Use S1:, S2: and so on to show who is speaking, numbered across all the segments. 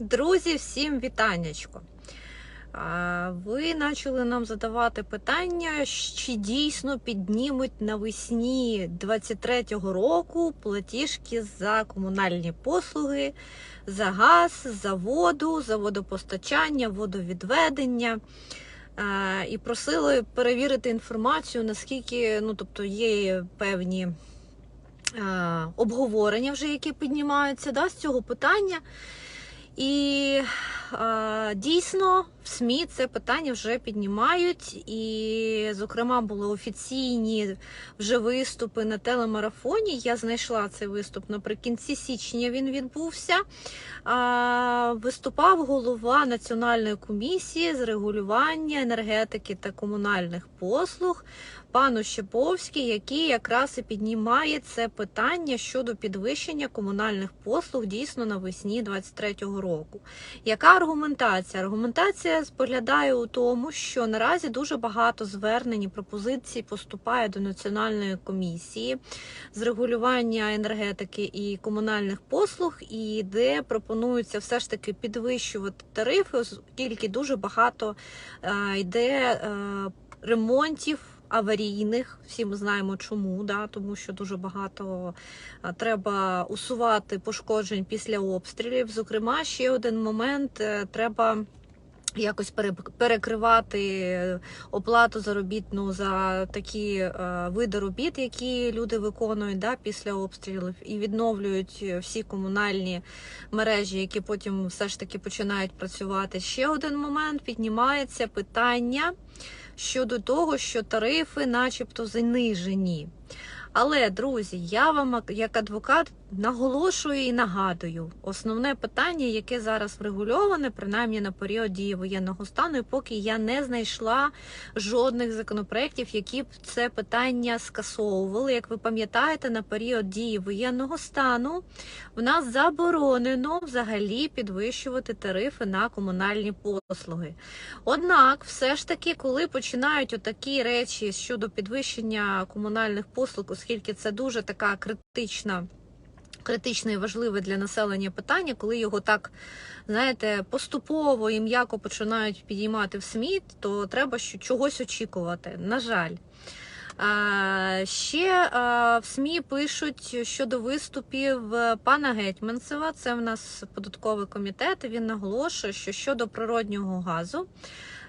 S1: Друзі, всім вітаннячко. Ви почали нам задавати питання, чи дійсно піднімуть навесні 23-го року платіжки за комунальні послуги, за газ, за воду, за водопостачання, водовідведення. І просили перевірити інформацію, наскільки ну, тобто є певні обговорення, вже які піднімаються да, з цього питання. І е, дійсно в СМІ це питання вже піднімають. І, зокрема, були офіційні вже виступи на телемарафоні. Я знайшла цей виступ наприкінці січня. Він відбувся. Виступав голова Національної комісії з регулювання енергетики та комунальних послуг. Пан Ощеповський, який якраз і піднімає це питання щодо підвищення комунальних послуг дійсно навесні 23-го року. Яка аргументація? Аргументація споглядає у тому, що наразі дуже багато звернень і пропозицій поступає до національної комісії з регулювання енергетики і комунальних послуг, і де пропонується все ж таки підвищувати тарифи, оскільки дуже багато е, йде е, ремонтів аварійних. Всі ми знаємо чому, да, тому що дуже багато треба усувати пошкоджень після обстрілів. Зокрема, ще один момент е, треба. Якось перекривати оплату заробітну за такі е, види робіт, які люди виконують да, після обстрілів, і відновлюють всі комунальні мережі, які потім все ж таки починають працювати. Ще один момент піднімається питання щодо того, що тарифи, начебто, занижені. Але, друзі, я вам, як адвокат, наголошую і нагадую, основне питання, яке зараз врегульоване, принаймні на період дії воєнного стану, і поки я не знайшла жодних законопроєктів, які б це питання скасовували. Як ви пам'ятаєте, на період дії воєнного стану в нас заборонено взагалі підвищувати тарифи на комунальні послуги. Однак, все ж таки, коли починають отакі речі щодо підвищення комунальних послуг, оскільки це дуже така критична. Критичне і важливе для населення питання, коли його так, знаєте, поступово і м'яко починають підіймати в СМІ, то треба чогось очікувати. На жаль. А, ще а, в СМІ пишуть щодо виступів пана Гетьманцева, це в нас податковий комітет. Він наголошує, що щодо природнього газу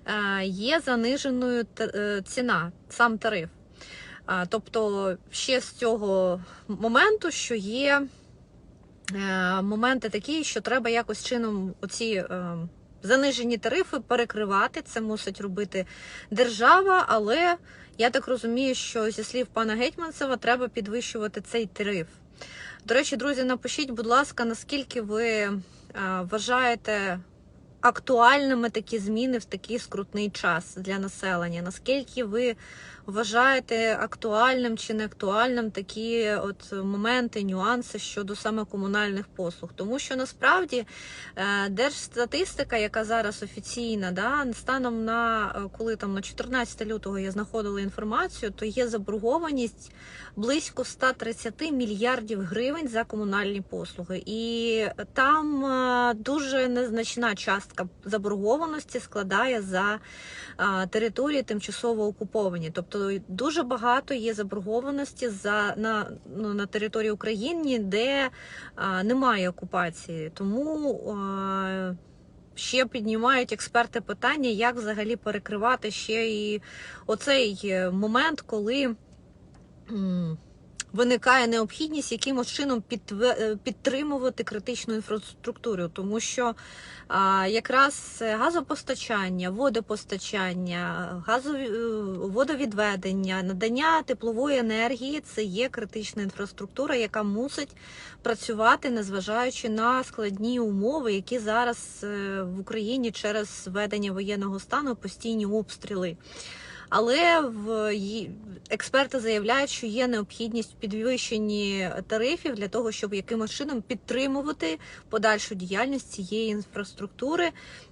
S1: а, є заниженою е, ціна, сам тариф. А, тобто, ще з цього моменту, що є. Е, моменти такі, що треба якось чином оці е, занижені тарифи перекривати. Це мусить робити держава, але я так розумію, що зі слів пана Гетьманцева треба підвищувати цей тариф. До речі, друзі, напишіть, будь ласка, наскільки ви е, вважаєте актуальними такі зміни в такий скрутний час для населення? Наскільки ви вважаєте актуальним чи не актуальним такі от моменти, нюанси щодо саме комунальних послуг? Тому що насправді е, держстатистика, яка зараз офіційна, да, станом на е, коли там на 14 лютого я знаходила інформацію, то є заборгованість близько 130 мільярдів гривень за комунальні послуги, і там е, дуже незначна частка заборгованості складає за території тимчасово окуповані. Тобто дуже багато є заборгованості за на ну, на території України, де а, немає окупації. Тому а, ще піднімають експерти питання, як взагалі перекривати ще і оцей момент, коли. Виникає необхідність якимось чином підтримувати критичну інфраструктуру, тому що а, якраз газопостачання, водопостачання, газові е, водовідведення, надання теплової енергії це є критична інфраструктура, яка мусить працювати, незважаючи на складні умови, які зараз е, в Україні через введення воєнного стану постійні обстріли. Але в експерти заявляють, що є необхідність підвищенні тарифів для того, щоб якимось чином підтримувати подальшу діяльність цієї інфраструктури,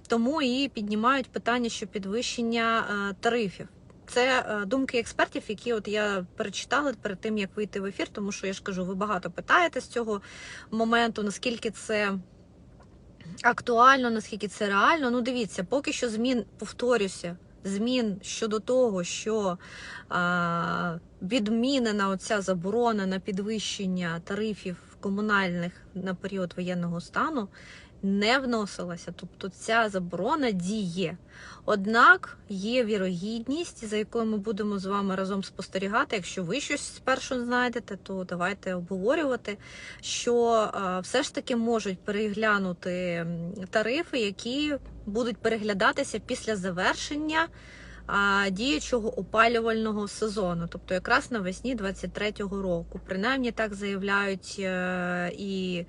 S1: тому і піднімають питання що підвищення е, тарифів. Це е, думки експертів, які от я перечитала перед тим, як вийти в ефір, тому що я ж кажу, ви багато питаєте з цього моменту, наскільки це актуально, наскільки це реально. Ну, дивіться, поки що змін, повторюся, змін щодо того, що а, відмінена оця заборона на підвищення тарифів комунальних на період воєнного стану. Не вносилася, тобто ця заборона діє. Однак є вірогідність, за якою ми будемо з вами разом спостерігати. Якщо ви щось спершу знайдете, то давайте обговорювати, що все ж таки можуть переглянути тарифи, які будуть переглядатися після завершення діючого опалювального сезону, тобто якраз навесні 23-го року. Принаймні так заявляють е, і.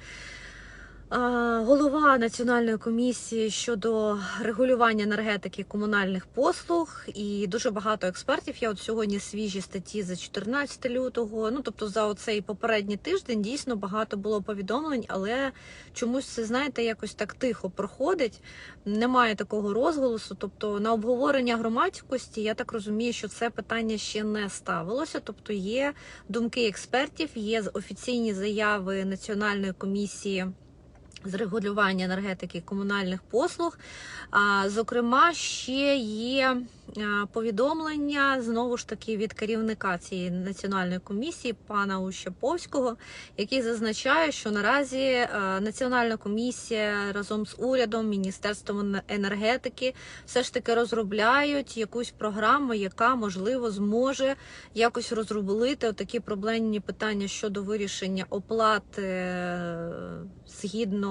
S1: Голова Національної комісії щодо регулювання енергетики комунальних послуг і дуже багато експертів. Я от сьогодні свіжі статті за 14 лютого. Ну тобто за оцей попередній тиждень дійсно багато було повідомлень, але чомусь це знаєте якось так тихо проходить. Немає такого розголосу. Тобто на обговорення громадськості я так розумію, що це питання ще не ставилося. Тобто є думки експертів, є офіційні заяви Національної комісії з регулювання енергетики комунальних послуг. Зокрема, ще є повідомлення знову ж таки від керівника цієї національної комісії, пана Ущаповського, який зазначає, що наразі національна комісія разом з урядом, міністерством енергетики все ж таки розробляють якусь програму, яка можливо зможе якось розробити такі проблемні питання щодо вирішення оплати е, згідно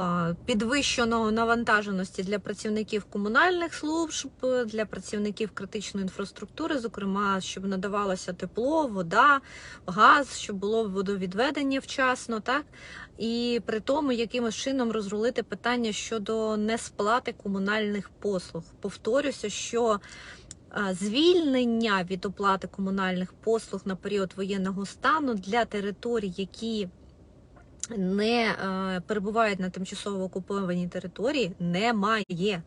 S1: е, підвищеного навантаженості для працівників комунальних служб, для працівників критичної інфраструктури, зокрема, щоб надавалося тепло, вода, газ, щоб було водовідведення вчасно, так і при тому, якимось чином розрулити питання щодо несплати комунальних послуг. Повторюся, що Звільнення від оплати комунальних послуг на період воєнного стану для територій, які не е, перебувають на тимчасово окупованій території, немає.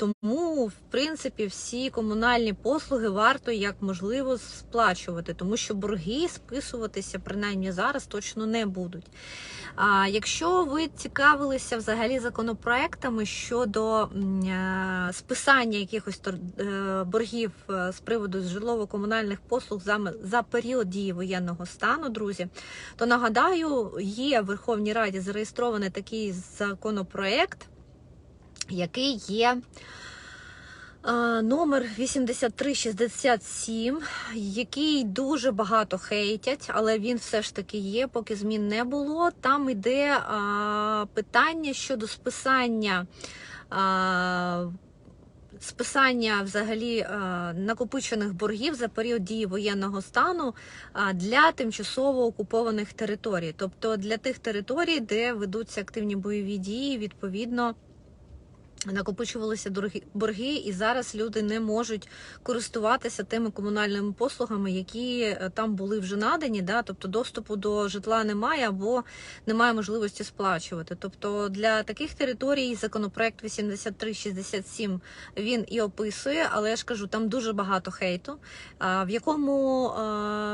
S1: Тому, в принципі, всі комунальні послуги варто як можливо сплачувати, тому що борги списуватися принаймні зараз точно не будуть. А якщо ви цікавилися взагалі законопроектами щодо е, списання якихось е, боргів е, з приводу житлово-комунальних послуг за період дії воєнного стану, друзі, то нагадаю, є в Верховній Раді зареєстрований такий законопроект, який є. е, Номер 8367, який дуже багато хейтять, але він все ж таки є, поки змін не було. Там йде питання щодо списання. Списання взагалі е, накопичених боргів за період дії воєнного стану для тимчасово окупованих територій, тобто для тих територій, де ведуться активні бойові дії, відповідно. Накопичувалися дорогі- борги, і зараз люди не можуть користуватися тими комунальними послугами, які е, там були вже надані. Да? Тобто доступу до житла немає або немає можливості сплачувати. Тобто для таких територій законопроект 8367 він і описує, але я ж кажу, там дуже багато хейту. В якому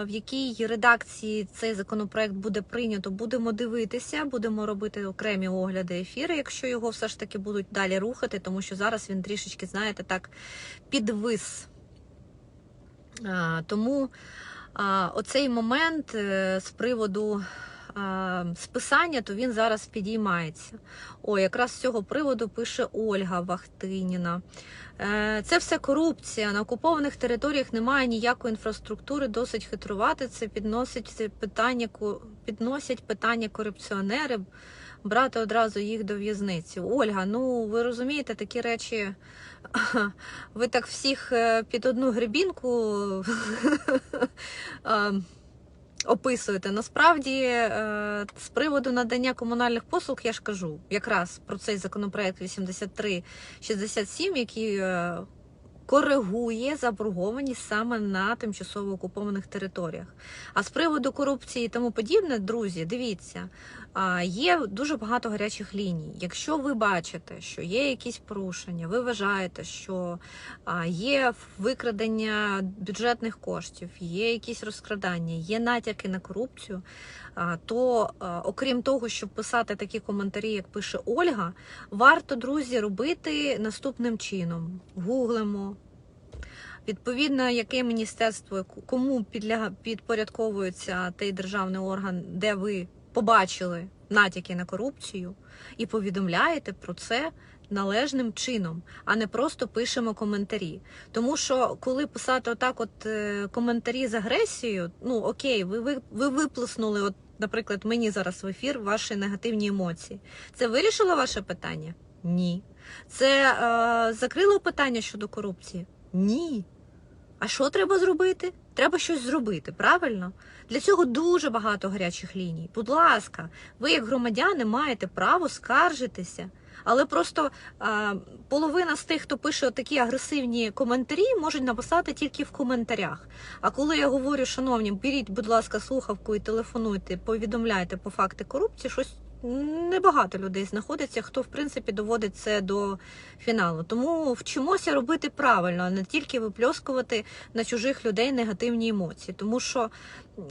S1: в якій редакції цей законопроект буде прийнято, будемо дивитися, будемо робити окремі огляди ефіри, якщо його все ж таки будуть далі рухати, тому що зараз він трішечки, знаєте, так підвис. Тому оцей момент е, з приводу списання, то він зараз підіймається. О, якраз з цього приводу пише Ольга Вахтиніна. Е, Це все корупція. На окупованих територіях немає ніякої інфраструктури, досить хитрувати. Це підносить питання, підносять питання корупціонери, брати одразу їх до в'язниці. Ольга, ну ви розумієте, такі речі. Ви так всіх е, під одну гребінку е, описуєте. Насправді, е, з приводу надання комунальних послуг, я ж кажу якраз про цей законопроект 8367, який е, коригує заборгованість саме на тимчасово окупованих територіях. А з приводу корупції і тому подібне, друзі, дивіться, є дуже багато гарячих ліній. Якщо ви бачите, що є якісь порушення, ви вважаєте, що є викрадення бюджетних коштів, є якісь розкрадання, є натяки на корупцію, то окрім того, щоб писати такі коментарі, як пише Ольга, варто, друзі, робити наступним чином: гуглимо. Відповідно, яке міністерство кому підпорядковується той державний орган, де ви побачили натяки на корупцію, і повідомляєте про це належним чином, а не просто пишемо коментарі. Тому що коли писати отак, от е, коментарі з агресією, ну окей, ви, ви, ви виплеснули, от, наприклад, мені зараз в ефір ваші негативні емоції. Це вирішило ваше питання? Ні. Це е, закрило питання щодо корупції? Ні. А що треба зробити? Треба щось зробити, правильно? Для цього дуже багато гарячих ліній. Будь ласка, ви, як громадяни, маєте право скаржитися. Але просто а, половина з тих, хто пише такі агресивні коментарі, можуть написати тільки в коментарях. А коли я говорю, шановні, беріть, будь ласка, слухавку і телефонуйте, повідомляйте по факти корупції, щось небагато людей знаходиться, хто в принципі доводить це до фіналу. Тому вчимося робити правильно, а не тільки випльоскувати на чужих людей негативні емоції. Тому що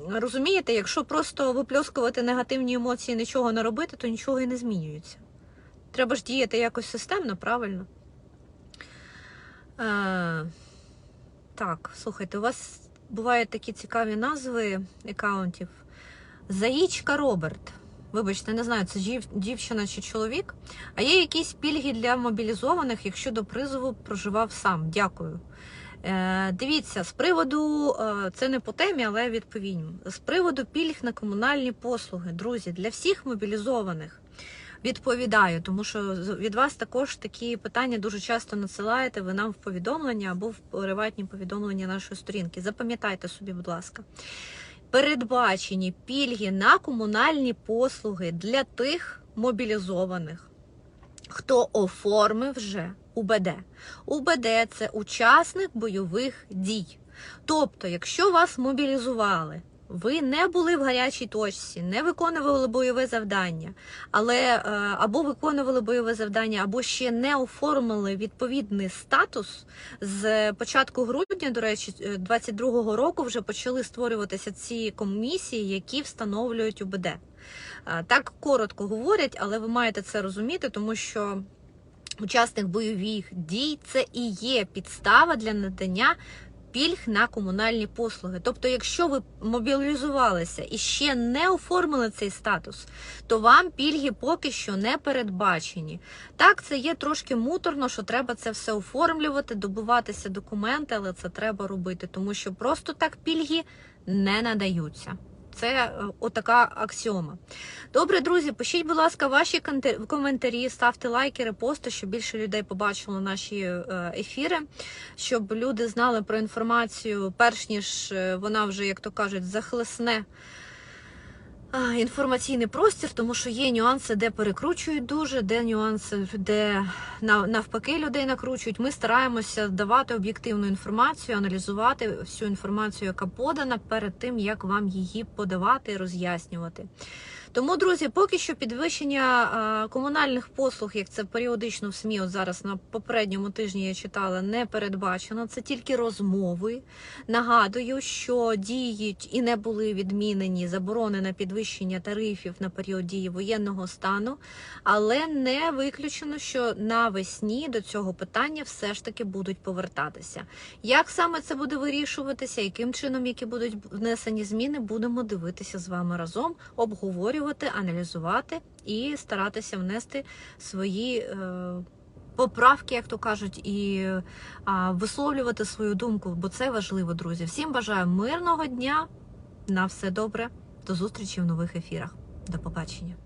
S1: розумієте, якщо просто випльоскувати негативні емоції, нічого не робити, то нічого і не змінюється. Треба ж діяти якось системно, правильно? Е, так, слухайте, у вас бувають такі цікаві назви аккаунтів. Заїчка Роберт. Вибачте, не знаю, це дів, дівчина чи чоловік. А є якісь пільги для мобілізованих, якщо до призову проживав сам. Дякую. Е, Дивіться, з приводу, е, це не по темі, але відповім. З приводу пільг на комунальні послуги, друзі, для всіх мобілізованих. Відповідаю, тому що від вас також такі питання дуже часто надсилаєте ви нам в повідомлення або в приватні повідомлення нашої сторінки. Запам'ятайте собі, будь ласка. Передбачені пільги на комунальні послуги для тих мобілізованих, хто оформив вже УБД. УБД це учасник бойових дій. Тобто, якщо вас мобілізували, ви не були в гарячій точці, не виконували бойове завдання, але е, або виконували бойове завдання, або ще не оформили відповідний статус. З початку грудня, до речі, 22-го року вже почали створюватися ці комісії, які встановлюють УБД. Е, Так коротко говорять, але ви маєте це розуміти, тому що. Учасник бойових дій це і є підстава для надання пільг на комунальні послуги. Тобто, якщо ви мобілізувалися і ще не оформили цей статус, то вам пільги поки що не передбачені. Так, це є трошки муторно, що треба це все оформлювати, добуватися документи, але це треба робити, тому що просто так пільги не надаються. Це е, отака аксіома. Добре, друзі, пишіть, будь ласка, ваші коментарі, ставте лайки, репости, щоб більше людей побачило наші е, ефіри, щоб люди знали про інформацію, перш ніж е, вона вже, як то кажуть, захлесне інформаційний простір, тому що є нюанси, де перекручують дуже, де нюанси, де навпаки людей накручують. Ми стараємося давати об'єктивну інформацію, аналізувати всю інформацію, яка подана, перед тим як вам її подавати і роз'яснювати. Тому, друзі, поки що підвищення комунальних послуг, як це періодично в СМІ, от зараз на попередньому тижні я читала, не передбачено. Це тільки розмови. Нагадую, що діють і не були відмінені заборони на підвищення тарифів на період дії воєнного стану, але не виключено, що навесні до цього питання все ж таки будуть повертатися. Як саме це буде вирішуватися, яким чином які будуть внесені зміни, будемо дивитися з вами разом, обговорювати аналізувати і старатися внести свої е, поправки, як то кажуть, і висловлювати свою думку, бо це важливо, друзі. Всім бажаю мирного дня. На все добре, до зустрічі в нових ефірах. До побачення.